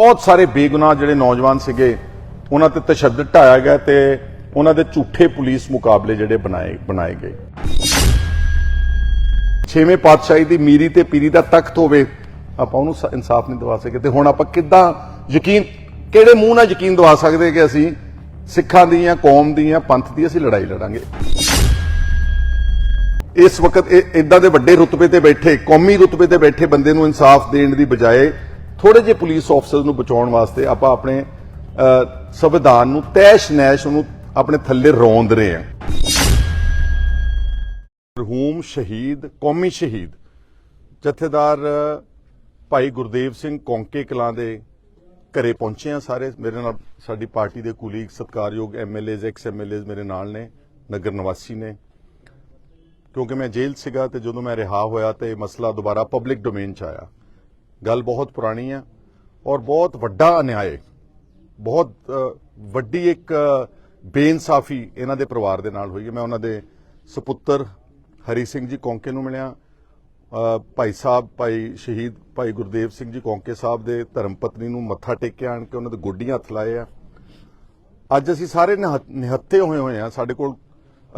ਬਹੁਤ ਸਾਰੇ ਬੇਗੁਨਾਹ ਜਿਹੜੇ ਨੌਜਵਾਨ ਸੀਗੇ, ਉਹਨਾਂ ਤੇ ਤਸ਼ੱਦਦ ਢਾਇਆ ਗਿਆ ਤੇ ਉਹਨਾਂ ਦੇ ਝੂਠੇ ਪੁਲਿਸ ਮੁਕਾਬਲੇ ਜਿਹੜੇ ਬਣਾਏ ਬਣਾਏ ਗਏ। ਛੇਵੇਂ ਪਾਤਸ਼ਾਹੀ ਦੀ ਮੀਰੀ ਤੇ ਪੀਰੀ ਦਾ ਤਖਤ ਹੋਵੇ, ਆਪਾਂ ਉਹਨੂੰ ਇਨਸਾਫ ਨਹੀਂ ਦਿਵਾ ਸਕੇ ਤੇ ਹੁਣ ਆਪਾਂ ਕਿੱਦਾਂ ਯਕੀਨ, ਕਿਹੜੇ ਮੂੰਹ ਨਾਲ ਯਕੀਨ ਦਿਵਾ ਸਕਦੇ ਕਿ ਅਸੀਂ ਸਿੱਖਾਂ ਦੀ ਜਾਂ ਕੌਮ ਦੀ ਜਾਂ ਪੰਥ ਦੀ ਅਸੀਂ ਲੜਾਈ ਲੜਾਂਗੇ? ਇਸ ਵਕਤ ਇਹ ਇਦਾਂ ਦੇ ਵੱਡੇ ਰੁਤਬੇ ਤੇ ਬੈਠੇ, ਕੌਮੀ ਰੁਤਬੇ ਤੇ ਬੈਠੇ ਬੰਦੇ ਨੂੰ ਇਨਸਾਫ ਦੇਣ ਦੀ ਬਜਾਏ ਥੋੜੇ ਜਿਹੇ ਪੁਲਿਸ ਅਫਸਰਸ ਨੂੰ ਬਚਾਉਣ ਵਾਸਤੇ ਆਪਾਂ ਆਪਣੇ ਸੰਵਿਧਾਨ ਨੂੰ ਤੈਸ਼ ਨੈਸ਼ ਉਹਨੂੰ ਆਪਣੇ ਥੱਲੇ ਰੋਂਦ ਰਹੇ ਹਾਂ। ਮਰਹੂਮ ਸ਼ਹੀਦ, ਕੌਮੀ ਸ਼ਹੀਦ, ਜਥੇਦਾਰ, ਭਾਈ ਗੁਰਦੇਵ ਸਿੰਘ ਕੌਂਕੇ ਕਲਾਂ ਦੇ ਘਰੇ ਪਹੁੰਚੇ ਆ ਸਾਰੇ। ਮੇਰੇ ਨਾਲ ਸਾਡੀ ਪਾਰਟੀ ਦੇ ਕੁਲੀਗ ਸਤਕਾਰਯੋਗ ਐਮਐਲਏਜ਼ ਐਕਸ ਐਮਐਲਏਜ਼ ਮੇਰੇ ਨਾਲ ਨੇ, ਨਗਰ ਨਿਵਾਸੀ ਨੇ। ਕਿਉਂਕਿ ਮੈਂ ਜੇਲ੍ਹ ਸੀਗਾ ਤੇ ਜਦੋਂ ਮੈਂ ਰਿਹਾ ਹੋਇਆ ਤੇ ਮਸਲਾ ਦੁਬਾਰਾ ਪਬਲਿਕ ਡੋਮੇਨ ਚ ਆਇਆ। ਗੱਲ ਬਹੁਤ ਪੁਰਾਣੀ ਆ ਔਰ ਬਹੁਤ ਵੱਡਾ ਅਨਿਆਏ, ਬਹੁਤ ਵੱਡੀ ਇੱਕ ਬੇਇਨਸਾਫੀ ਇਹਨਾਂ ਦੇ ਪਰਿਵਾਰ ਦੇ ਨਾਲ ਹੋਈ ਹੈ। ਮੈਂ ਉਹਨਾਂ ਦੇ ਸੁਪੁੱਤਰ ਹਰੀ ਸਿੰਘ ਜੀ ਕੌਂਕੇ ਨੂੰ ਮਿਲਿਆ ਭਾਈ ਸਾਹਿਬ, ਭਾਈ ਸ਼ਹੀਦ, ਭਾਈ ਗੁਰਦੇਵ ਸਿੰਘ ਜੀ ਕੌਂਕੇ ਸਾਹਿਬ ਦੇ ਧਰਮ ਪਤਨੀ ਨੂੰ ਮੱਥਾ ਟੇਕਿਆ ਆਣ ਕੇ ਉਹਨਾਂ ਦੇ ਗੋਡੀਆਂ ਹੱਥ ਲਾਏ ਆ। ਅੱਜ ਅਸੀਂ ਸਾਰੇ ਨਿਹ- ਨਿਹੱਥੇ ਹੋਏ ਹੋਏ ਆ ਸਾਡੇ ਕੋਲ।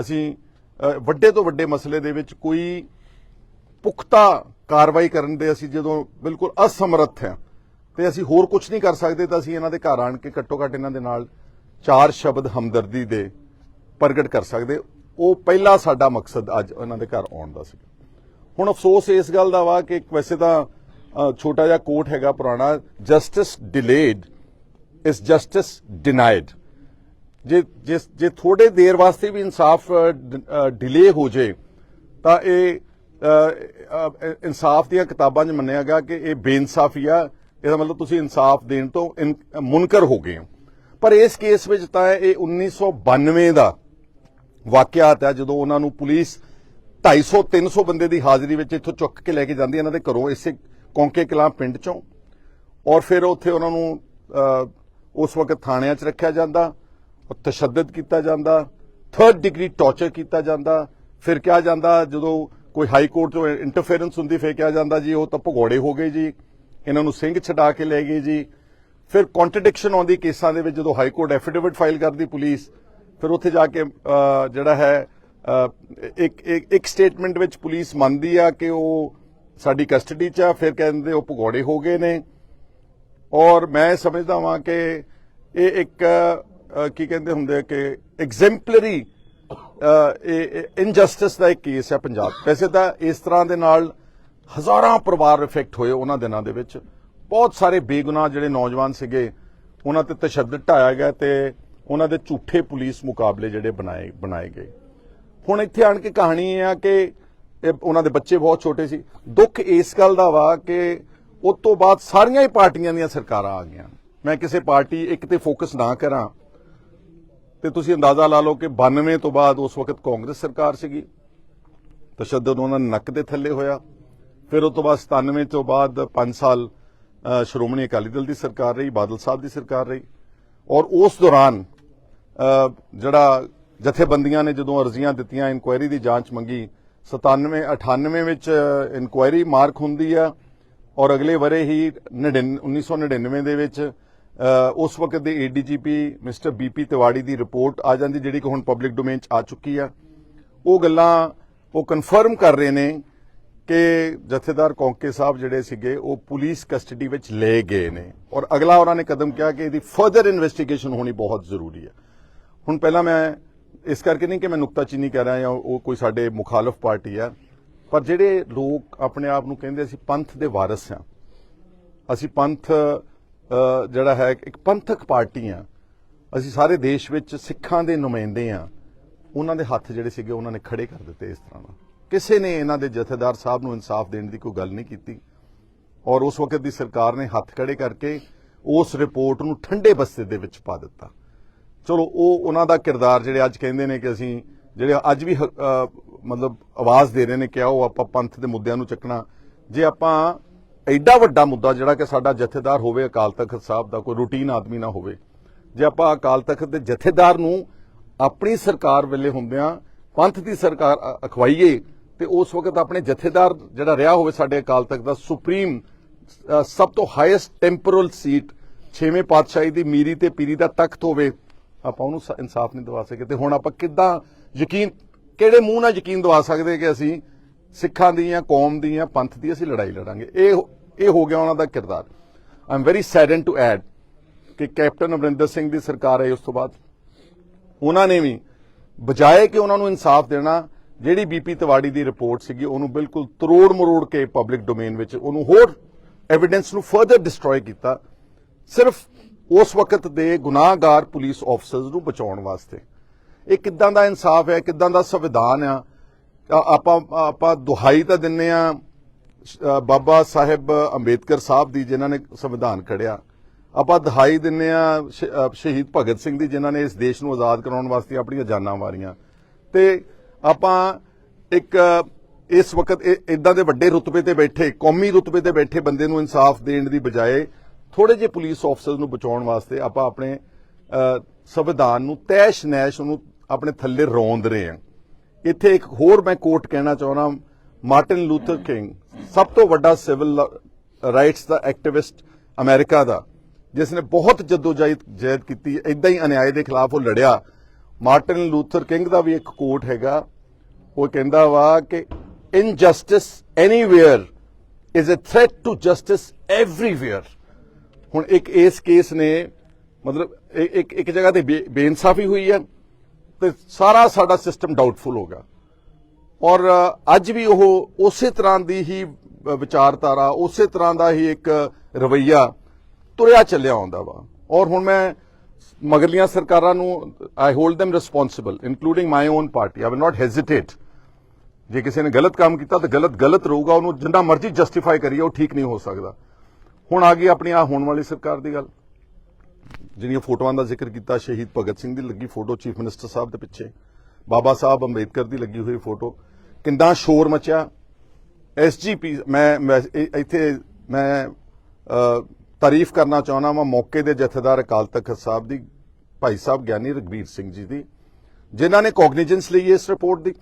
ਅਸੀਂ ਵੱਡੇ ਤੋਂ ਵੱਡੇ ਮਸਲੇ ਦੇ ਵਿੱਚ ਕੋਈ ਪੁਖਤਾ ਕਾਰਵਾਈ ਕਰਨ ਦੇ ਅਸੀਂ ਜਦੋਂ ਬਿਲਕੁਲ ਅਸਮਰੱਥ ਹਾਂ ਤੇ ਅਸੀਂ ਹੋਰ ਕੁਝ ਨਹੀਂ ਕਰ ਸਕਦੇ ਤਾਂ ਅਸੀਂ ਇਹਨਾਂ ਦੇ ਘਰ ਆਣ ਕੇ ਘੱਟੋ ਘੱਟ ਇਹਨਾਂ ਦੇ ਨਾਲ ਚਾਰ ਸ਼ਬਦ ਹਮਦਰਦੀ ਦੇ ਪ੍ਰਗਟ ਕਰ ਸਕਦੇ। ਉਹ ਪਹਿਲਾ ਸਾਡਾ ਮਕਸਦ ਅੱਜ ਇਹਨਾਂ ਦੇ ਘਰ ਆਉਣ ਦਾ ਸੀ ਹੁਣ ਅਫਸੋਸ ਇਸ ਗੱਲ ਦਾ ਵਾ ਕਿ ਵੈਸੇ ਤਾਂ ਛੋਟਾ ਜਿਹਾ ਕੋਟ ਹੈਗਾ ਪੁਰਾਣਾ justice delayed is justice denied ਜੇ ਜਿਸ ਜੇ ਥੋੜੇ ਦੇਰ ਵਾਸਤੇ ਵੀ ਇਨਸਾਫ ਡਿਲੇ ਹੋ ਜੇ, ਤਾਂ ਇਹ ਇਨਸਾਫ ਦੀਆਂ ਕਿਤਾਬਾਂ 'ਚ ਮੰਨਿਆ ਗਿਆ ਕਿ ਇਹ ਬੇਇਨਸਾਫੀ ਆ। ਇਹਦਾ ਮਤਲਬ ਤੁਸੀਂ ਇਨਸਾਫ ਦੇਣ ਤੋਂ ਇਨ- ਮੁਨਕਰ ਹੋ ਗਏ ਹੋ। ਪਰ ਇਸ ਕੇਸ ਵਿੱਚ ਤਾਂ ਇਹ 1992 ਦਾ ਵਾਕਿਆਤ ਹੈ, ਜਦੋਂ ਉਹਨਾਂ ਨੂੰ ਪੁਲਿਸ 250 300 ਬੰਦੇ ਦੀ ਹਾਜ਼ਰੀ ਵਿੱਚ ਇੱਥੋਂ ਚੁੱਕ ਕੇ ਲੈ ਕੇ ਜਾਂਦੀ ਇਹਨਾਂ ਦੇ ਘਰੋਂ ਇਸੇ ਕੌਂਕੇ ਕਲਾਂ ਪਿੰਡ ਚੋਂ। ਔਰ ਫਿਰ ਉੱਥੇ ਉਹਨਾਂ ਨੂੰ ਉਸ ਵਕਤ ਥਾਣਿਆਂ 'ਚ ਰੱਖਿਆ ਜਾਂਦਾ ਤਸ਼ੱਦਦ ਕੀਤਾ ਜਾਂਦਾ ਥਰਡ ਡਿਗਰੀ ਟਾਰਚਰ ਕੀਤਾ ਜਾਂਦਾ। ਫਿਰ ਕਿਹਾ ਜਾਂਦਾ, ਜਦੋਂ ਕੋਈ ਹਾਈ ਕੋਰਟ ਤੋਂ ਇੰਟਰਫੇਰੈਂਸ ਹੁੰਦੀ, ਫਿਰ ਕਿਹਾ ਜਾਂਦਾ ਜੀ, ਉਹ ਤਾਂ ਭਗੌੜੇ ਹੋ ਗਏ ਜੀ, ਇਹਨਾਂ ਨੂੰ ਸਿੰਘ ਛਡਾ ਕੇ ਲੈ ਗਏ ਜੀ। ਫਿਰ ਕੰਟਰਡਿਕਸ਼ਨ ਆਉਂਦੀ ਕੇਸਾਂ ਦੇ ਵਿੱਚ, ਜਦੋਂ ਹਾਈ ਕੋਰਟ ਐਫੀਡੇਵਿਟ ਫਾਈਲ ਕਰਦੀ ਪੁਲਿਸ, ਫਿਰ ਉੱਥੇ ਜਾ ਕੇ ਜਿਹੜਾ ਹੈ ਇੱਕ ਇੱਕ ਸਟੇਟਮੈਂਟ ਵਿੱਚ ਪੁਲਿਸ ਮੰਨਦੀ ਆ ਕਿ ਉਹ ਸਾਡੀ ਕਸਟਡੀ 'ਚ ਆ, ਫਿਰ ਕਹਿੰਦੇ ਉਹ ਭਗੌੜੇ ਹੋ ਗਏ ਨੇ। ਔਰ ਮੈਂ ਸਮਝਦਾ ਹਾਂ ਕਿ ਇਹ ਇੱਕ ਕੀ ਕਹਿੰਦੇ ਹੁੰਦੇ ਕਿ ਐਗਜ਼ੈਂਪਲਰੀ ਇਨਜਸਟਿਸ ਦਾ ਇੱਕ ਕੇਸ ਹੈ ਪੰਜਾਬ। ਵੈਸੇ ਤਾਂ ਇਸ ਤਰ੍ਹਾਂ ਦੇ ਨਾਲ ਹਜ਼ਾਰਾਂ ਪਰਿਵਾਰ ਇਫੈਕਟ ਹੋਏ ਉਹਨਾਂ ਦਿਨਾਂ ਦੇ ਵਿੱਚ। ਬਹੁਤ ਸਾਰੇ ਬੇਗੁਨਾਹ ਜਿਹੜੇ ਨੌਜਵਾਨ ਸੀਗੇ, ਉਹਨਾਂ ਤੇ ਤਸ਼ੱਦਦ ਢਾਇਆ ਗਿਆ ਤੇ ਉਹਨਾਂ ਦੇ ਝੂਠੇ ਪੁਲਿਸ ਮੁਕਾਬਲੇ ਜਿਹੜੇ ਬਣਾਏ ਬਣਾਏ ਗਏ। ਹੁਣ ਇੱਥੇ ਆਣ ਕੇ ਕਹਾਣੀ ਇਹ ਆ ਕਿ ਇਹ ਉਹਨਾਂ ਦੇ ਬੱਚੇ ਬਹੁਤ ਛੋਟੇ ਸੀ। ਦੁੱਖ ਇਸ ਗੱਲ ਦਾ ਵਾ ਕਿ ਉਸ ਤੋਂ ਬਾਅਦ ਸਾਰੀਆਂ ਹੀ ਪਾਰਟੀਆਂ ਦੀਆਂ ਸਰਕਾਰਾਂ ਆ ਗਈਆਂ। ਮੈਂ ਕਿਸੇ ਪਾਰਟੀ ਇੱਕ ਤੇ ਫੋਕਸ ਨਾ ਕਰਾਂ ਤੇ ਤੁਸੀਂ ਅੰਦਾਜ਼ਾ ਲਾ ਲਓ ਕਿ 92 ਤੋਂ ਬਾਅਦ ਉਸ ਵਕਤ ਕਾਂਗਰਸ ਸਰਕਾਰ ਸੀਗੀ। ਤਸ਼ੱਦਦ ਉਹਨਾਂ ਦੇ ਨੱਕ ਦੇ ਥੱਲੇ ਹੋਇਆ। ਫਿਰ ਉਸ ਤੋਂ ਬਾਅਦ 97 ਤੋਂ ਬਾਅਦ 5 ਸਾਲ ਸ਼੍ਰੋਮਣੀ ਅਕਾਲੀ ਦਲ ਦੀ ਸਰਕਾਰ ਰਹੀ, ਬਾਦਲ ਸਾਹਿਬ ਦੀ ਸਰਕਾਰ ਰਹੀ। ਔਰ ਉਸ ਦੌਰਾਨ ਜਿਹੜਾ ਜਥੇਬੰਦੀਆਂ ਨੇ ਜਦੋਂ ਅਰਜ਼ੀਆਂ ਦਿੱਤੀਆਂ, ਇਨਕੁਆਇਰੀ ਦੀ ਜਾਂਚ ਮੰਗੀ 97 98 ਵਿੱਚ ਇਨਕੁਆਇਰੀ ਮਾਰਕ ਹੁੰਦੀ ਆ। ਔਰ ਅਗਲੇ ਵਰੇ ਹੀ 99 1999 ਦੇ ਵਿੱਚ ਉਸ ਵਕਤ ਦੇ ਏਡੀਜੀਪੀ ਮਿਸਟਰ ਬੀਪੀ ਤਿਵਾੜੀ ਦੀ ਰਿਪੋਰਟ ਆ ਜਾਂਦੀ ਜਿਹੜੀ ਕਿ ਹੁਣ ਪਬਲਿਕ ਡੋਮੇਨ 'ਚ ਆ ਚੁੱਕੀ ਆ। ਉਹ ਗੱਲਾਂ ਉਹ ਕਨਫਰਮ ਕਰ ਰਹੇ ਨੇ ਕਿ ਜਥੇਦਾਰ ਕੌਂਕੇ ਸਾਹਿਬ ਜਿਹੜੇ ਸੀਗੇ, ਉਹ ਪੁਲਿਸ ਕਸਟਡੀ ਵਿੱਚ ਲਏ ਗਏ ਨੇ। ਔਰ ਅਗਲਾ ਉਹਨਾਂ ਨੇ ਕਦਮ ਕਿਹਾ ਕਿ ਇਹਦੀ ਫਰਦਰ ਇਨਵੈਸਟੀਗੇਸ਼ਨ ਹੋਣੀ ਬਹੁਤ ਜ਼ਰੂਰੀ ਹੈ ਹੁਣ ਪਹਿਲਾਂ ਮੈਂ ਇਸ ਕਰਕੇ ਨਹੀਂ ਕਿ ਮੈਂ ਨੁਕਤਾਚੀਨੀ ਕਰ ਰਿਹਾ ਜਾਂ ਉਹ ਕੋਈ ਸਾਡੇ ਮੁਖਾਲਫ ਪਾਰਟੀ ਆ, ਪਰ ਜਿਹੜੇ ਲੋਕ ਆਪਣੇ ਆਪ ਨੂੰ ਕਹਿੰਦੇ ਅਸੀਂ ਪੰਥ ਦੇ ਵਾਰਿਸ ਹਾਂ ਅਸੀਂ ਪੰਥ ਜਿਹੜਾ ਹੈ, ਇੱਕ ਪੰਥਕ ਪਾਰਟੀ ਆ। ਅਸੀਂ ਸਾਰੇ ਦੇਸ਼ ਵਿੱਚ ਸਿੱਖਾਂ ਦੇ ਨੁਮਾਇੰਦੇ ਆ। ਉਹਨਾਂ ਦੇ ਹੱਥ ਜਿਹੜੇ ਸੀਗੇ, ਉਹਨਾਂ ਨੇ ਖੜੇ ਕਰ ਦਿੱਤੇ ਇਸ ਤਰ੍ਹਾਂ ਨਾਲ। ਕਿਸੇ ਨੇ ਇਹਨਾਂ ਦੇ ਜਥੇਦਾਰ ਸਾਹਿਬ ਨੂੰ ਇਨਸਾਫ ਦੇਣ ਦੀ ਕੋਈ ਗੱਲ ਨਹੀਂ ਕੀਤੀ। ਔਰ ਉਸ ਵਕਤ ਦੀ ਸਰਕਾਰ ਨੇ ਹੱਥ ਖੜੇ ਕਰਕੇ ਉਸ ਰਿਪੋਰਟ ਨੂੰ ਠੰਡੇ ਬਸਤੇ ਦੇ ਵਿੱਚ ਪਾ ਦਿੱਤਾ। ਚਲੋ, ਉਹ ਉਹਨਾਂ ਦਾ ਕਿਰਦਾਰ ਜਿਹੜੇ ਅੱਜ ਕਹਿੰਦੇ ਨੇ ਕਿ ਅਸੀਂ ਜਿਹੜੇ ਅੱਜ ਵੀ ਮਤਲਬ ਆਵਾਜ਼ ਦੇ ਰਹੇ ਨੇ ਕਿ ਉਹ ਆਪਾਂ ਪੰਥ ਦੇ ਮੁੱਦਿਆਂ ਨੂੰ ਚੱਕਣਾ। ਜੇ ਆਪਾਂ ਐਡਾ ਵੱਡਾ ਮੁੱਦਾ ਜਿਹੜਾ ਕਿ ਸਾਡਾ ਜਥੇਦਾਰ ਹੋਵੇ, ਅਕਾਲ ਤਖਤ ਸਾਹਿਬ ਦਾ ਕੋਈ ਰੂਟੀਨ ਆਦਮੀ ਨਾ ਹੋਵੇ। ਜੇ ਆਪਾਂ ਅਕਾਲ ਤਖਤ ਦੇ ਜਥੇਦਾਰ ਨੂੰ ਆਪਣੀ ਸਰਕਾਰ ਵੇਲੇ ਹੁੰਦਿਆਂ ਪੰਥ ਦੀ ਸਰਕਾਰ ਅਖਵਾਈਏ, ਤੇ ਉਸ ਵਕਤ ਆਪਣੇ ਜਥੇਦਾਰ ਜਿਹੜਾ ਰਿਹਾ ਹੋਵੇ ਸਾਡੇ ਅਕਾਲ ਤਖਤ ਦਾ ਸੁਪਰੀਮ ਸਭ ਤੋਂ ਹਾਈਐਸਟ ਟੈਂਪੋਰਲ ਸੀਟ ਛੇਵੇਂ ਪਾਤਸ਼ਾਹੀ ਦੀ ਮੀਰੀ ਤੇ ਪੀਰੀ ਦਾ ਤਖਤ ਹੋਵੇ, ਆਪਾਂ ਉਹਨੂੰ ਇਨਸਾਫ ਨਹੀਂ ਦਵਾ ਸਕੇ ਤੇ ਹੁਣ ਆਪਾਂ ਕਿੱਦਾਂ ਯਕੀਨ, ਕਿਹੜੇ ਮੂੰਹ ਨਾਲ ਯਕੀਨ ਦਵਾ ਸਕਦੇ ਕਿ ਅਸੀਂ ਸਿੱਖਾਂ ਦੀ ਜਾਂ ਕੌਮ ਦੀ ਜਾਂ ਪੰਥ ਦੀ ਅਸੀਂ ਲੜਾਈ ਲੜਾਂਗੇ। ਇਹ ਇਹ ਹੋ ਗਿਆ ਉਹਨਾਂ ਦਾ ਕਿਰਦਾਰ। I am very sadden to add ਕਿ ਕੈਪਟਨ ਅਮਰਿੰਦਰ ਸਿੰਘ ਦੀ ਸਰਕਾਰ ਆਈ ਉਸ ਤੋਂ ਬਾਅਦ। ਉਹਨਾਂ ਨੇ ਵੀ ਬਜਾਏ ਕਿ ਉਹਨਾਂ ਨੂੰ ਇਨਸਾਫ ਦੇਣਾ, ਜਿਹੜੀ ਬੀਪੀ ਤਿਵਾੜੀ ਦੀ ਰਿਪੋਰਟ ਸੀਗੀ, ਉਹਨੂੰ ਬਿਲਕੁਲ ਤਰੋੜ ਮਰੋੜ ਕੇ ਪਬਲਿਕ ਡੋਮੇਨ ਵਿੱਚ ਉਹਨੂੰ ਹੋਰ ਐਵੀਡੈਂਸ ਨੂੰ ਫਰਦਰ ਡਿਸਟਰੋਏ ਕੀਤਾ, ਸਿਰਫ ਉਸ ਵਕਤ ਦੇ ਗੁਨਾਹਗਾਰ ਪੁਲਿਸ ਆਫਸਰਸ ਨੂੰ ਬਚਾਉਣ ਵਾਸਤੇ। ਇਹ ਕਿੱਦਾਂ ਦਾ ਇਨਸਾਫ ਹੈ, ਕਿੱਦਾਂ ਦਾ ਸੰਵਿਧਾਨ ਆ- ਆਪਾਂ ਆਪਾਂ ਦੁਹਾਈ ਤਾਂ ਦਿੰਨੇ ਆ ਬਾਬਾ ਸਾਹਿਬ ਅੰਬੇਦਕਰ ਸਾਹਿਬ ਦੀ, ਜਿਨ੍ਹਾਂ ਨੇ ਸੰਵਿਧਾਨ ਖੜਿਆ। ਆਪਾਂ ਦਹਾਈ ਦਿੰਨੇ ਆ ਸ਼ਹੀਦ ਭਗਤ ਸਿੰਘ ਦੀ, ਜਿਨ੍ਹਾਂ ਨੇ ਇਸ ਦੇਸ਼ ਨੂੰ ਆਜ਼ਾਦ ਕਰਾਉਣ ਵਾਸਤੇ ਆਪਣੀਆਂ ਜਾਨਾਂ ਵਾਰੀਆਂ। ਤੇ ਆਪਾਂ ਇੱਕ, ਇਸ ਵਕਤ ਇਦਾਂ ਦੇ ਵੱਡੇ ਰੁਤਬੇ ਤੇ ਬੈਠੇ, ਕੌਮੀ ਰੁਤਬੇ ਤੇ ਬੈਠੇ ਬੰਦੇ ਨੂੰ ਇਨਸਾਫ ਦੇਣ ਦੀ ਬਜਾਏ ਥੋੜੇ ਜਿਹੇ ਪੁਲਿਸ ਆਫਸਰਸ ਨੂੰ ਬਚਾਉਣ ਵਾਸਤੇ ਆਪਾਂ ਆਪਣੇ ਸੰਵਿਧਾਨ ਨੂੰ ਤੈਸ਼ ਨੈਸ਼ ਉਹਨੂੰ ਆਪਣੇ ਥੱਲੇ ਰੋਂਦ ਰਹੇ ਹਾਂ ਇੱਥੇ ਇੱਕ ਹੋਰ ਮੈਂ ਕੋਟ ਕਹਿਣਾ ਚਾਹੁੰਦਾ ਮਾਰਟਿਨ ਲੂਥਰ ਕਿੰਗ ਸਭ ਤੋਂ ਵੱਡਾ ਸਿਵਲ ਰਾਈਟਸ ਦਾ ਐਕਟਿਵਿਸਟ ਅਮਰੀਕਾ ਦਾ, ਜਿਸ ਨੇ ਬਹੁਤ ਜਦੋਜਹਿਦ, ਜਹਿਦ ਕੀਤੀ ਇਦਾਂ ਹੀ ਅਨਿਆਏ ਦੇ ਖਿਲਾਫ ਉਹ ਲੜਿਆ। ਮਾਰਟਿਨ ਲੂਥਰ ਕਿੰਗ ਦਾ ਵੀ ਇੱਕ ਕੋਟ ਹੈਗਾ, ਉਹ ਕਹਿੰਦਾ ਵਾ ਕਿ injustice anywhere is a threat to justice everywhere ਹੁਣ ਇੱਕ ਇਸ ਕੇਸ ਨੇ, ਮਤਲਬ ਇੱਕ ਇੱਕ ਜਗ੍ਹਾ ਤੇ ਬੇ- ਬੇਇਨਸਾਫੀ ਹੋਈ ਹੈ। ਤੇ ਸਾਰਾ ਸਾਡਾ ਸਿਸਟਮ ਡਾਊਟਫੁਲ ਹੋ ਗਿਆ। ਔਰ ਅੱਜ ਵੀ ਉਹ ਉਸੇ ਤਰ੍ਹਾਂ ਦੀ ਹੀ ਵਿਚਾਰਧਾਰਾ, ਉਸੇ ਤਰ੍ਹਾਂ ਦਾ ਹੀ ਇੱਕ ਰਵਈਆ ਤੁਰਿਆ ਚੱਲਿਆ ਆਉਂਦਾ ਵਾ। ਔਰ ਹੁਣ ਮੈਂ ਮਗਰਲੀਆਂ ਸਰਕਾਰਾਂ ਨੂੰ I hold them responsible including my own party I will not hesitate ਜੇ ਕਿਸੇ ਨੇ ਗਲਤ ਕੰਮ ਕੀਤਾ ਤਾਂ ਗਲਤ ਗਲਤ ਰਹੂਗਾ, ਉਹਨੂੰ ਜਿੰਨਾ ਮਰਜ਼ੀ ਜਸਟੀਫਾਈ ਕਰੀਏ, ਉਹ ਠੀਕ ਨਹੀਂ ਹੋ ਸਕਦਾ। ਹੁਣ ਆ ਗਈ ਆਪਣੀ ਆ ਹੋਣ ਵਾਲੀ ਸਰਕਾਰ ਦੀ ਗੱਲ। ਜਿਹੜੀਆਂ ਫੋਟੋਆਂ ਦਾ ਜ਼ਿਕਰ ਕੀਤਾ, ਸ਼ਹੀਦ ਭਗਤ ਸਿੰਘ ਦੀ ਲੱਗੀ ਫੋਟੋ, ਚੀਫ ਮਿਨਿਸਟਰ ਸਾਹਿਬ ਦੇ ਪਿੱਛੇ, ਬਾਬਾ ਸਾਹਿਬ ਅੰਬੇਦਕਰ ਦੀ ਲੱਗੀ ਹੋਈ ਫੋਟੋ, ਕਿੰਨਾ ਸ਼ੋਰ ਮਚਿਆ। ਐਸਜੀਪੀ ਮੈਂ ਮੈਂ ਇੱਥੇ ਮੈਂ ਤਾਰੀਫ ਕਰਨਾ ਚਾਹੁੰਦਾ ਵਾਂ ਮੌਕੇ ਦੇ ਜਥੇਦਾਰ ਅਕਾਲ ਤਖਤ ਸਾਹਿਬ ਦੀ, ਭਾਈ ਸਾਹਿਬ ਗਿਆਨੀ ਰਗਵੀਰ ਸਿੰਘ ਜੀ ਦੀ, ਜਿਨ੍ਹਾਂ ਨੇ ਕੌਗਨੀਜੈਂਸ ਲਈ ਇਸ ਰਿਪੋਰਟ ਦੀ,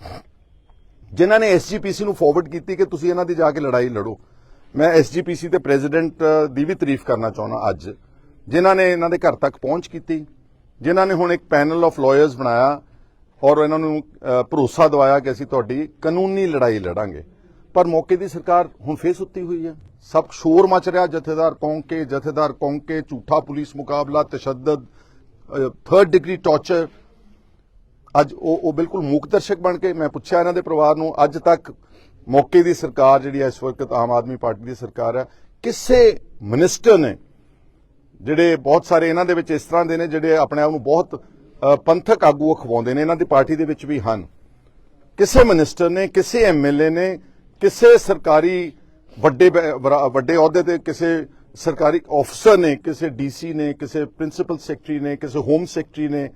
ਜਿਨ੍ਹਾਂ ਨੇ ਐਸਜੀਪੀਸੀ ਨੂੰ ਫਾਰਵਰਡ ਕੀਤੀ ਕਿ ਤੁਸੀਂ ਇਹਨਾਂ ਦੀ ਜਾ ਕੇ ਲੜਾਈ ਲੜੋ। ਮੈਂ ਐਸਜੀਪੀਸੀ ਦੇ ਪ੍ਰੈਜ਼ੀਡੈਂਟ ਦੀ ਵੀ ਤਾਰੀਫ ਕਰਨਾ ਚਾਹੁੰਦਾ ਅੱਜ। ਜਿਨ੍ਹਾਂ ਨੇ ਇਹਨਾਂ ਦੇ ਘਰ ਤੱਕ ਪਹੁੰਚ ਕੀਤੀ, ਜਿਨ੍ਹਾਂ ਨੇ ਹੁਣ ਇੱਕ ਪੈਨਲ ਆਫ ਲਾਇਰਸ ਬਣਾਇਆ ਔਰ ਇਹਨਾਂ ਨੂੰ ਭਰੋਸਾ ਦਵਾਇਆ ਕਿ ਅਸੀਂ ਤੁਹਾਡੀ ਕਾਨੂੰਨੀ ਲੜਾਈ ਲੜਾਂਗੇ। ਪਰ ਮੌਕੇ ਦੀ ਸਰਕਾਰ ਹੁਣ ਫੇਰ ਸੁੱਤੀ ਹੋਈ ਹੈ। ਸਭ ਸ਼ੋਰ ਮਚ ਰਿਹਾ ਜਥੇਦਾਰ ਕੌਂਕੇ ਜਥੇਦਾਰ ਕੌਂਕੇ, ਝੂਠਾ ਪੁਲਿਸ ਮੁਕਾਬਲਾ, ਤਸ਼ੱਦਦ ਥਰਡ ਡਿਗਰੀ ਟਾਰਚਰ ਅੱਜ ਉਹ ਉਹ ਬਿਲਕੁਲ ਮੂਕ ਦਰਸ਼ਕ ਬਣ ਕੇ, ਮੈਂ ਪੁੱਛਿਆ ਇਹਨਾਂ ਦੇ ਪਰਿਵਾਰ ਨੂੰ, ਅੱਜ ਤੱਕ ਮੌਕੇ ਦੀ ਸਰਕਾਰ ਜਿਹੜੀ ਹੈ, ਇਸ ਵਕਤ ਆਮ ਆਦਮੀ ਪਾਰਟੀ ਦੀ ਸਰਕਾਰ ਹੈ, ਕਿਸੇ ਮਿਨਿਸਟਰ ਨੇ ਜਿਹੜੇ ਬਹੁਤ ਸਾਰੇ ਇਹਨਾਂ ਦੇ ਵਿੱਚ ਇਸ ਤਰ੍ਹਾਂ ਦੇ ਨੇ ਜਿਹੜੇ ਆਪਣੇ ਆਪ ਨੂੰ ਬਹੁਤ ਪੰਥਕ ਆਗੂ ਅਖਵਾਉਂਦੇ ਨੇ, ਇਹਨਾਂ ਦੀ ਪਾਰਟੀ ਦੇ ਵਿੱਚ ਵੀ ਹਨ। ਕਿਸੇ ਮਿਨਿਸਟਰ ਨੇ, ਕਿਸੇ ਐਮਐਲਏ ਨੇ, ਕਿਸੇ ਸਰਕਾਰੀ ਵੱਡੇ ਵੱਡੇ ਅਹੁਦੇ ਤੇ ਕਿਸੇ ਸਰਕਾਰੀ ਅਫਸਰ ਨੇ, ਕਿਸੇ ਡੀਸੀ ਨੇ, ਕਿਸੇ ਪ੍ਰਿੰਸੀਪਲ ਸੈਕਟਰੀ ਨੇ, ਕਿਸੇ ਹੋਮ ਸੈਕਟਰੀ ਨੇ,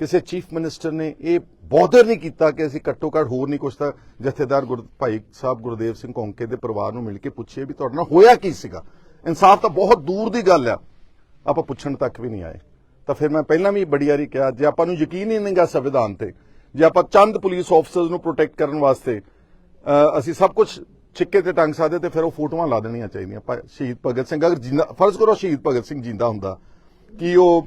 ਕਿਸੇ ਚੀਫ ਮਿਨਿਸਟਰ ਨੇ ਇਹ ਬੌਧਰ ਨਹੀਂ ਕੀਤਾ ਕਿ ਅਸੀਂ ਘੱਟੋ ਘੱਟ ਹੋਰ ਨਹੀਂ ਕੁਛ ਤਾਂ ਜਥੇਦਾਰ ਗੁਰ, ਭਾਈ ਸਾਹਿਬ ਗੁਰਦੇਵ ਸਿੰਘ ਕੌਂਕੇ ਦੇ ਪਰਿਵਾਰ ਨੂੰ ਮਿਲ ਕੇ ਪੁੱਛੇ ਵੀ ਤੁਹਾਡੇ ਨਾਲ ਹੋਇਆ ਕੀ ਸੀਗਾ। ਇਨਸਾਫ ਤਾਂ ਬਹੁਤ ਦੂਰ ਦੀ ਗੱਲ ਆ। ਆਪਾਂ ਪੁੱਛਣ ਤੱਕ ਵੀ ਨਹੀਂ ਆਏ। ਤਾਂ ਫਿਰ ਮੈਂ ਪਹਿਲਾਂ ਵੀ ਬੜੀ ਵਾਰੀ ਕਿਹਾ, ਜੇ ਆਪਾਂ ਨੂੰ ਯਕੀਨ ਹੀ ਨਹੀਂਗਾ ਸੰਵਿਧਾਨ ਤੇ, ਜੇ ਆਪਾਂ ਚੰਦ ਪੁਲਿਸ ਆਫਸਰਸ ਨੂੰ ਪ੍ਰੋਟੈਕਟ ਕਰਨ ਵਾਸਤੇ ਅਸੀਂ ਸਭ ਕੁਝ ਛਿੱਕੇ ਤੇ ਟੰਗ ਸਕਦੇ ਤੇ ਫਿਰ ਉਹ ਫੋਟੋਆਂ ਲਾ ਦੇਣੀਆਂ ਚਾਹੀਦੀਆਂ। ਪਰ ਸ਼ਹੀਦ ਭਗਤ ਸਿੰਘ, ਅਗਰ ਜਿੰਦਾ, ਫਰਜ਼ ਕਰੋ ਸ਼ਹੀਦ ਭਗਤ ਸਿੰਘ ਜਿੰਦਾ ਹੁੰਦਾ, ਕਿ ਉਹ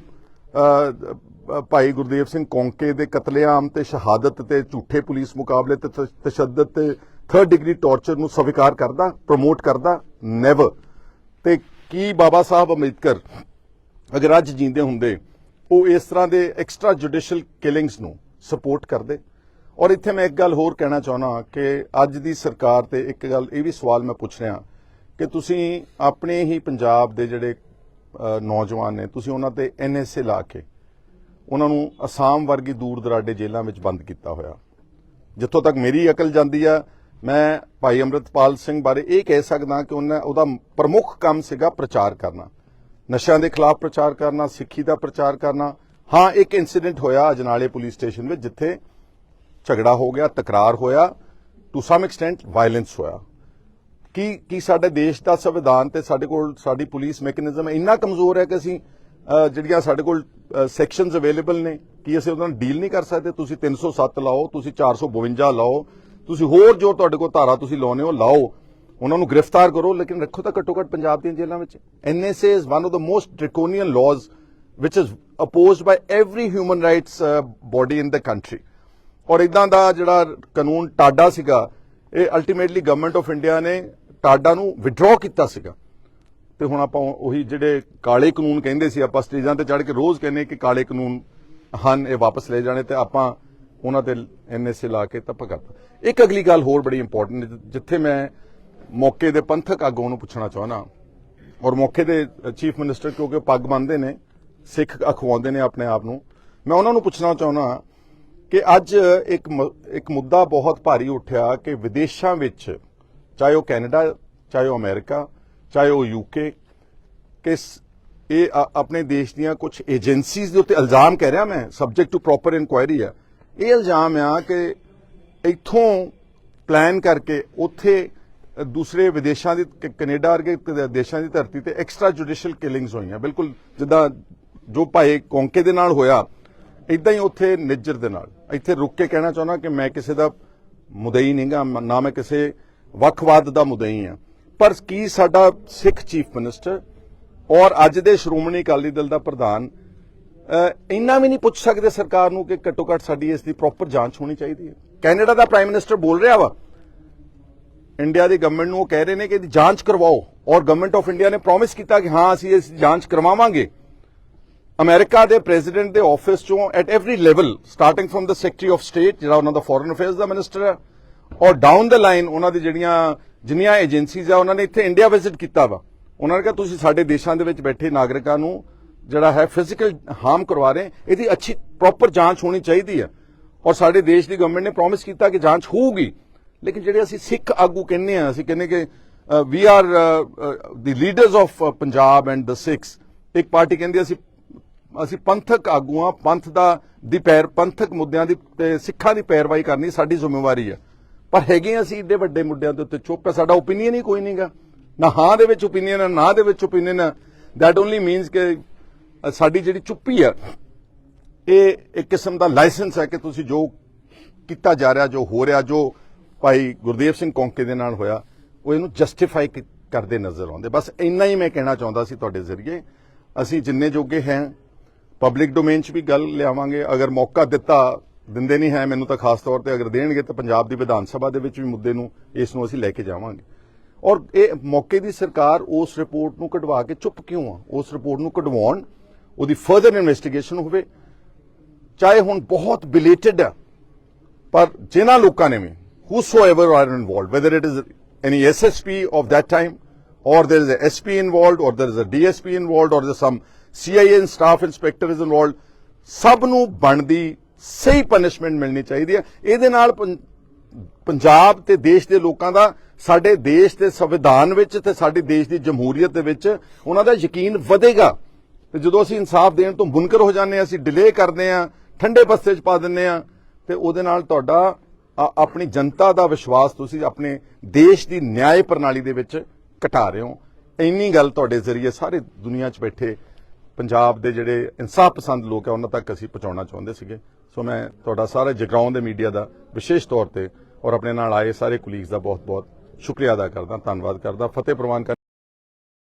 ਭਾਈ ਗੁਰਦੇਵ ਸਿੰਘ ਕੌਂਕੇ ਦੇ ਕਤਲੇਆਮ ਤੇ ਸ਼ਹਾਦਤ ਤੇ ਝੂਠੇ ਪੁਲਿਸ ਮੁਕਾਬਲੇ ਤੇ ਤਸ਼ੱਦਦ ਤੇ ਥਰਡ ਡਿਗਰੀ ਟਾਰਚਰ ਨੂੰ ਸਵੀਕਾਰ ਕਰਦਾ ਪ੍ਰਮੋਟ ਕਰਦਾ ਨੈਵਰ ਤੇ ਕੀ ਬਾਬਾ ਸਾਹਿਬ ਅੰਬੇਦਕਰ ਅਗਰ ਅੱਜ ਜਿੰਦੇ ਹੁੰਦੇ, ਉਹ ਇਸ ਤਰ੍ਹਾਂ ਦੇ ਐਕਸਟਰਾ ਜੁਡੀਸ਼ੀਅਲ ਕਿਲਿੰਗਸ ਨੂੰ ਸਪੋਰਟ ਕਰਦੇ। ਔਰ ਇੱਥੇ ਮੈਂ ਇੱਕ ਗੱਲ ਹੋਰ ਕਹਿਣਾ ਚਾਹੁੰਦਾ ਕਿ ਅੱਜ ਦੀ ਸਰਕਾਰ ਤੇ ਇੱਕ ਗੱਲ, ਇਹ ਵੀ ਸਵਾਲ ਮੈਂ ਪੁੱਛ ਰਿਹਾ ਕਿ ਤੁਸੀਂ ਆਪਣੇ ਹੀ ਪੰਜਾਬ ਦੇ ਜਿਹੜੇ ਨੌਜਵਾਨ ਨੇ, ਤੁਸੀਂ ਉਹਨਾਂ ਤੇ ਐਨਐਸਏ ਲਾ ਕੇ ਉਹਨਾਂ ਨੂੰ ਅਸਾਮ ਵਰਗੀ ਦੂਰ ਦਰਾਡੇ ਜੇਲ੍ਹਾਂ ਵਿੱਚ ਬੰਦ ਕੀਤਾ ਹੋਇਆ। ਜਿੱਥੋਂ ਤੱਕ ਮੇਰੀ ਅਕਲ ਜਾਂਦੀ ਆ, ਮੈਂ ਭਾਈ ਅੰਮ੍ਰਿਤਪਾਲ ਸਿੰਘ ਬਾਰੇ ਇਹ ਕਹਿ ਸਕਦਾ ਕਿ ਉਹਨਾਂ, ਉਹਦਾ ਪ੍ਰਮੁੱਖ ਕੰਮ ਸੀਗਾ ਪ੍ਰਚਾਰ ਕਰਨਾ। ਨਸ਼ਿਆਂ ਦੇ ਖਿਲਾਫ ਪ੍ਰਚਾਰ ਕਰਨਾ, ਸਿੱਖੀ ਦਾ ਪ੍ਰਚਾਰ ਕਰਨਾ। ਹਾਂ, ਇੱਕ ਇਨਸੀਡੈਂਟ ਹੋਇਆ ਅਜਨਾਲੇ ਪੁਲਿਸ ਸਟੇਸ਼ਨ ਵਿੱਚ, ਜਿੱਥੇ ਝਗੜਾ ਹੋ ਗਿਆ, ਤਕਰਾਰ ਹੋਇਆ ਟੂ ਸਮ ਐਕਸਟੈਂਟ ਵਾਇਲੈਂਸ ਹੋਇਆ। ਕੀ ਕੀ ਸਾਡੇ ਦੇਸ਼ ਦਾ ਸੰਵਿਧਾਨ ਤੇ ਸਾਡੇ ਕੋਲ ਸਾਡੀ ਪੁਲਿਸ ਮੈਕੈਨਿਜ਼ਮ ਇੰਨਾ ਕਮਜ਼ੋਰ ਹੈ ਕਿ ਅਸੀਂ ਜਿਹੜੀਆਂ ਸਾਡੇ ਕੋਲ ਸੈਕਸ਼ਨਸ ਅਵੇਲੇਬਲ ਨੇ, ਕੀ ਅਸੀਂ ਉਹਨਾਂ ਨਾਲ ਡੀਲ ਨਹੀਂ ਕਰ ਸਕਦੇ? ਤੁਸੀਂ 307 ਲਾਓ, ਤੁਸੀਂ 452 ਲਾਓ, ਤੁਸੀਂ ਹੋਰ ਜੋ ਤੁਹਾਡੇ ਕੋਲ ਧਾਰਾ ਤੁਸੀਂ ਲਾਉਨੇ ਹੋ, ਲਾਓ। ਉਹਨਾਂ ਨੂੰ ਗ੍ਰਿਫਤਾਰ ਕਰੋ ਲੇਕਿਨ ਰੱਖੋ ਤਾਂ ਘੱਟੋ ਘੱਟ ਪੰਜਾਬ ਦੀਆਂ ਜੇਲ੍ਹਾਂ ਵਿੱਚ। NSA is one of the most draconian laws which is opposed by every human rights uh, body in the country. ਔਰ ਇਦਾਂ ਦਾ ਜਿਹੜਾ ਕਾਨੂੰਨ ਟਾਡਾ ਸੀਗਾ ਇਹ ਅਲਟੀਮੇਟਲੀ ਗਵਰਨਮੈਂਟ ਆਫ ਇੰਡੀਆ ਨੇ ਟਾਡਾ ਨੂੰ ਵਿਡਰਾਅ ਕੀਤਾ ਸੀਗਾ। ਤੇ ਹੁਣ ਆਪਾਂ ਉਹੀ ਜਿਹੜੇ ਕਾਲੇ ਕਾਨੂੰਨ ਕਹਿੰਦੇ ਸੀ ਆਪਾਂ ਸਟੇਜਾਂ ਤੇ ਚੜ੍ਹ ਕੇ ਰੋਜ਼ ਕਹਿੰਦੇ ਕਿ ਕਾਲੇ ਕਾਨੂੰਨ ਹਨ ਇਹ ਵਾਪਸ ਲੈ ਜਾਣੇ ਤੇ ਆਪਾਂ ਉਹਨਾਂ ਤੇ ਐਨਐਸਏ ਲਾ ਕੇ ਤੱਪ ਕਰਤਾ। ਇੱਕ ਅਗਲੀ ਗੱਲ ਹੋਰ ਬੜੀ ਇੰਪੋਰਟੈਂਟ ਜਿੱਥੇ ਮੈਂ ਮੌਕੇ ਦੇ ਪੰਥਕ ਆਗੂਆਂ ਨੂੰ ਪੁੱਛਣਾ ਚਾਹਣਾ ਔਰ ਮੌਕੇ ਦੇ ਚੀਫ ਮਿਨਿਸਟਰ ਕਿਉਂਕਿ ਪੱਗ ਬੰਨਦੇ ਨੇ, ਸਿੱਖ ਅਖਵਾਉਂਦੇ ਨੇ ਆਪਣੇ ਆਪ ਨੂੰ। ਮੈਂ ਉਹਨਾਂ ਨੂੰ ਪੁੱਛਣਾ ਚਾਹੁੰਦਾ ਕਿ ਅੱਜ ਇੱਕ ਮ- ਇੱਕ ਮੁੱਦਾ ਬਹੁਤ ਭਾਰੀ ਉੱਠਿਆ ਕਿ ਵਿਦੇਸ਼ਾਂ ਵਿੱਚ, ਚਾਹੇ ਉਹ ਕੈਨੇਡਾ, ਚਾਹੇ ਉਹ ਅਮਰੀਕਾ, ਚਾਹੇ ਉਹ ਯੂਕੇ ਕਿ ਸ- ਇਹ ਆਪਣੇ ਦੇਸ਼ ਦੀਆਂ ਕੁਝ ਏਜੰਸੀਜ਼ ਦੇ ਉੱਤੇ ਇਲਜ਼ਾਮ ਕਹਿ ਰਿਹਾ ਮੈਂ ਸਬਜੈਕਟ ਟੂ ਪ੍ਰੋਪਰ ਇਨਕੁਆਇਰੀ ਆ। ਇਹ ਇਲਜ਼ਾਮ ਆ ਕਿ ਇੱਥੋਂ ਪਲਾਨ ਕਰਕੇ ਉੱਥੇ ਦੂਸਰੇ ਵਿਦੇਸ਼ਾਂ ਦੀ ਕ- ਕੈਨੇਡਾ ਵਰਗੇ ਦੇਸ਼ਾਂ ਦੀ ਧਰਤੀ ਤੇ ਐਕਸਟਰਾ ਜੁਡੀਸ਼ੀਅਲ ਕਿਲਿੰਗਸ ਹੋਈਆਂ। ਬਿਲਕੁਲ ਜਿੱਦਾਂ ਜੋ ਭਾਈ ਕੌਂਕੇ ਦੇ ਨਾਲ ਹੋਇਆ ਇਦਾਂ ਹੀ ਉੱਥੇ ਨਿੱਜਰ ਦੇ ਨਾਲ। ਇੱਥੇ ਰੁੱਕ ਕੇ ਕਹਿਣਾ ਚਾਹੁੰਦਾ ਕਿ ਮੈਂ ਕਿਸੇ ਦਾ ਮੁਦਈ ਨਹੀਂਗਾ ਨਾ ਮੈਂ ਕਿਸੇ ਵੱਖਵਾਦ ਦਾ ਮੁਦਈ ਆ ਪਰ ਕੀ ਸਾਡਾ ਸਿੱਖ ਚੀਫ ਮਿਨਿਸਟਰ ਔਰ ਅੱਜ ਦੇ ਸ਼੍ਰੋਮਣੀ ਅਕਾਲੀ ਦਲ ਦਾ ਪ੍ਰਧਾਨ ਇੰਨਾ ਵੀ ਨਹੀਂ ਪੁੱਛ ਸਕਦੇ ਸਰਕਾਰ ਨੂੰ ਕਿ ਘੱਟੋ ਘੱਟ ਸਾਡੀ ਇਸ ਦੀ ਪ੍ਰੋਪਰ ਜਾਂਚ ਹੋਣੀ ਚਾਹੀਦੀ ਹੈ? ਕੈਨੇਡਾ ਦਾ ਪ੍ਰਾਈਮ ਮਿਨਿਸਟਰ ਬੋਲ ਰਿਹਾ ਵਾ ਇੰਡੀਆ ਦੀ ਗਵਰਨਮੈਂਟ ਨੂੰ ਉਹ ਕਹਿ ਰਹੇ ਨੇ ਕਿ ਇਹਦੀ ਜਾਂਚ ਕਰਵਾਓ। ਔਰ ਗਵਰਨਮੈਂਟ ਆਫ ਇੰਡੀਆ ਨੇ ਪ੍ਰੋਮਿਸ ਕੀਤਾ ਕਿ ਹਾਂ, ਅਸੀਂ ਇਸ ਦੀ ਜਾਂਚ ਕਰਵਾਵਾਂਗੇ। ਅਮਰੀਕਾ ਦੇ ਪ੍ਰੈਜ਼ੀਡੈਂਟ ਦੇ ਆਫਿਸ ਚੋਂ at every level starting from the secretary of state ਜਿਹੜਾ ਉਹਨਾਂ ਦਾ ਫੋਰਨ ਅਫੇਅਰਸ ਦਾ ਮਿਨਿਸਟਰ ਹੈ, ਔਰ ਡਾਊਨ ਦ ਲਾਈਨ ਉਹਨਾਂ ਦੀ ਜਿਹੜੀਆਂ, ਜਿੰਨੀਆਂ ਏਜੰਸੀਜ਼ ਆ, ਉਹਨਾਂ ਨੇ ਇੱਥੇ ਇੰਡੀਆ ਵਿਜ਼ਿਟ ਕੀਤਾ ਵਾ। ਉਹਨਾਂ ਨੇ ਕਿਹਾ, ਤੁਸੀਂ ਸਾਡੇ ਦੇਸ਼ਾਂ ਦੇ ਵਿੱਚ ਬੈਠੇ ਨਾਗਰਿਕਾਂ ਨੂੰ ਜਿਹੜਾ ਹੈ ਫਿਜ਼ੀਕਲ ਹਾਰਮ ਕਰਵਾ ਰਹੇ ਇਹਦੀ ਅੱਛੀ ਪ੍ਰੋਪਰ ਜਾਂਚ ਹੋਣੀ ਚਾਹੀਦੀ ਹੈ। ਔਰ ਸਾਡੇ ਦੇਸ਼ ਦੀ ਗਵਰਨਮੈਂਟ ਨੇ ਪ੍ਰੋਮਿਸ ਕੀਤਾ ਕਿ ਜਾਂਚ ਹੋਊਗੀ। ਲੇਕਿਨ ਜਿਹੜੇ ਅਸੀਂ ਸਿੱਖ ਆਗੂ ਕਹਿੰਦੇ ਆ ਅਸੀਂ ਕਹਿੰਦੇ ਕਿ we are the leaders of Punjab and the Sikhs ਇੱਕ ਪਾਰਟੀ ਕਹਿੰਦੀ ਅਸੀਂ ਅਸੀਂ ਪੰਥਕ ਆਗੂਆਂ ਪੰਥ ਦਾ, ਦੀ ਪੈਰ, ਪੰਥਕ ਮੁੱਦਿਆਂ ਦੀ, ਤੇ ਸਿੱਖਾਂ ਦੀ ਪੈਰਵਾਈ ਕਰਨੀ ਸਾਡੀ ਜ਼ਿੰਮੇਵਾਰੀ ਹੈ ਪਰ ਹੈਗੇ ਅਸੀਂ ਇੱਡੇ ਵੱਡੇ ਮੁੱਦਿਆਂ ਦੇ ਉੱਤੇ ਚੁੱਪ ਹੈ ਸਾਡਾ ਓਪੀਨੀਅਨ ਹੀ ਕੋਈ ਨਹੀਂਗਾ ਨਾ ਹਾਂ ਦੇ ਵਿੱਚ ਓਪੀਨੀਅਨ ਹੈ ਨਾ ਦੇ ਵਿੱਚ ਓਪੀਨੀਅਨ ਹੈ ਦੈਟ ਓਨਲੀ ਮੀਨਸ ਕਿ ਸਾਡੀ ਜਿਹੜੀ ਚੁੱਪੀ ਹੈ ਇਹ ਇੱਕ ਕਿਸਮ ਦਾ ਲਾਇਸੈਂਸ ਹੈ ਕਿ ਤੁਸੀਂ ਜੋ ਕੀਤਾ ਜਾ ਰਿਹਾ, ਜੋ ਹੋ ਰਿਹਾ, ਜੋ ਭਾਈ ਗੁਰਦੇਵ ਸਿੰਘ ਕੌਂਕੇ ਦੇ ਨਾਲ ਹੋਇਆ, ਉਹ ਇਹਨੂੰ ਜਸਟੀਫਾਈ ਕਰਦੇ ਨਜ਼ਰ ਆਉਂਦੇ। ਬਸ ਇੰਨਾ ਹੀ ਮੈਂ ਕਹਿਣਾ ਚਾਹੁੰਦਾ ਸੀ ਤੁਹਾਡੇ ਜ਼ਰੀਏ। ਅਸੀਂ ਜਿੰਨੇ ਜੋਗੇ ਹੈ ਪਬਲਿਕ ਡੋਮੇਨ 'ਚ ਵੀ ਗੱਲ ਲਿਆਵਾਂਗੇ। ਅਗਰ ਮੌਕਾ ਦਿੱਤਾ, ਦਿੰਦੇ ਨਹੀਂ ਹੈ ਮੈਨੂੰ ਤਾਂ ਖਾਸ ਤੌਰ ਤੇ ਅਗਰ ਦੇਣਗੇ ਤਾਂ ਪੰਜਾਬ ਦੀ ਵਿਧਾਨ ਸਭਾ ਦੇ ਵਿੱਚ ਵੀ ਮੁੱਦੇ ਨੂੰ ਇਸ ਨੂੰ ਅਸੀਂ ਲੈ ਕੇ ਜਾਵਾਂਗੇ। ਔਰ ਇਹ ਮੌਕੇ ਦੀ ਸਰਕਾਰ ਉਸ ਰਿਪੋਰਟ ਨੂੰ ਕਢਵਾ ਕੇ ਚੁੱਪ ਕਿਉਂ ਆ? ਉਸ ਰਿਪੋਰਟ ਨੂੰ ਕਢਵਾਉਣ, ਉਹਦੀ ਫਰਦਰ ਇਨਵੈਸਟੀਗੇਸ਼ਨ ਹੋਵੇ। ਚਾਹੇ ਹੁਣ ਬਹੁਤ ਬਿਲੇਟਡ ਆ, ਪਰ ਜਿਨ੍ਹਾਂ ਲੋਕਾਂ ਨੇ ਵੀ whosoever are involved whether it is any ssp of that time or there is a sp involved or there is a dsp involved or there is some cia staff inspector is involved ਸਭ ਨੂੰ ਬਣਦੀ ਸਹੀ punishment ਮਿਲਣੀ ਚਾਹੀਦੀ ਹੈ ਇਹਦੇ ਨਾਲ ਪੰ- ਪੰਜਾਬ ਤੇ ਦੇਸ਼ ਦੇ ਲੋਕਾਂ ਦਾ ਸਾਡੇ ਦੇਸ਼ ਦੇ ਸੰਵਿਧਾਨ ਵਿੱਚ ਤੇ ਸਾਡੇ ਦੇਸ਼ ਦੀ ਜਮਹੂਰੀਅਤ ਦੇ ਵਿੱਚ ਉਹਨਾਂ ਦਾ ਯਕੀਨ ਵਧੇਗਾ ਤੇ ਜਦੋਂ ਅਸੀਂ ਇਨਸਾਫ ਦੇਣ ਤੋਂ ਮੁਨਕਰ ਹੋ ਜਾਂਦੇ ਹਾਂ ਅਸੀਂ ਡਿਲੇ ਕਰਦੇ ਹਾਂ ਠੰਡੇ ਬਸਤੇ 'ਚ ਪਾ ਦਿੰਦੇ ਹਾਂ ਤੇ ਉਹਦੇ ਨਾਲ ਤੁਹਾਡਾ ਆ- ਆਪਣੀ ਜਨਤਾ ਦਾ ਵਿਸ਼ਵਾਸ ਤੁਸੀਂ ਆਪਣੇ ਦੇਸ਼ ਦੀ ਨਿਆਂ ਪ੍ਰਣਾਲੀ ਦੇ ਵਿੱਚ ਘਟਾ ਰਹੇ ਹੋ। ਇੰਨੀ ਗੱਲ ਤੁਹਾਡੇ ਜ਼ਰੀਏ ਸਾਰੇ ਦੁਨੀਆ 'ਚ ਬੈਠੇ ਪੰਜਾਬ ਦੇ ਜਿਹੜੇ ਇਨਸਾਫ ਪਸੰਦ ਲੋਕ ਆ, ਉਹਨਾਂ ਤੱਕ ਅਸੀਂ ਪਹੁੰਚਾਉਣਾ ਚਾਹੁੰਦੇ ਸੀਗੇ। ਸੋ ਮੈਂ ਤੁਹਾਡਾ ਸਾਰੇ ਜਗਰਾਉਂ ਦੇ ਮੀਡੀਆ ਦਾ ਵਿਸ਼ੇਸ਼ ਤੌਰ ਤੇ ਔਰ ਆਪਣੇ ਨਾਲ ਆਏ ਸਾਰੇ ਕੁਲੀਗਸ ਦਾ ਬਹੁਤ-ਬਹੁਤ ਸ਼ੁਕਰੀਆ ਅਦਾ ਕਰਦਾ, ਧੰਨਵਾਦ ਕਰਦਾ। ਫਤਿਹ ਪ੍ਰਵਾਨ ਕਰ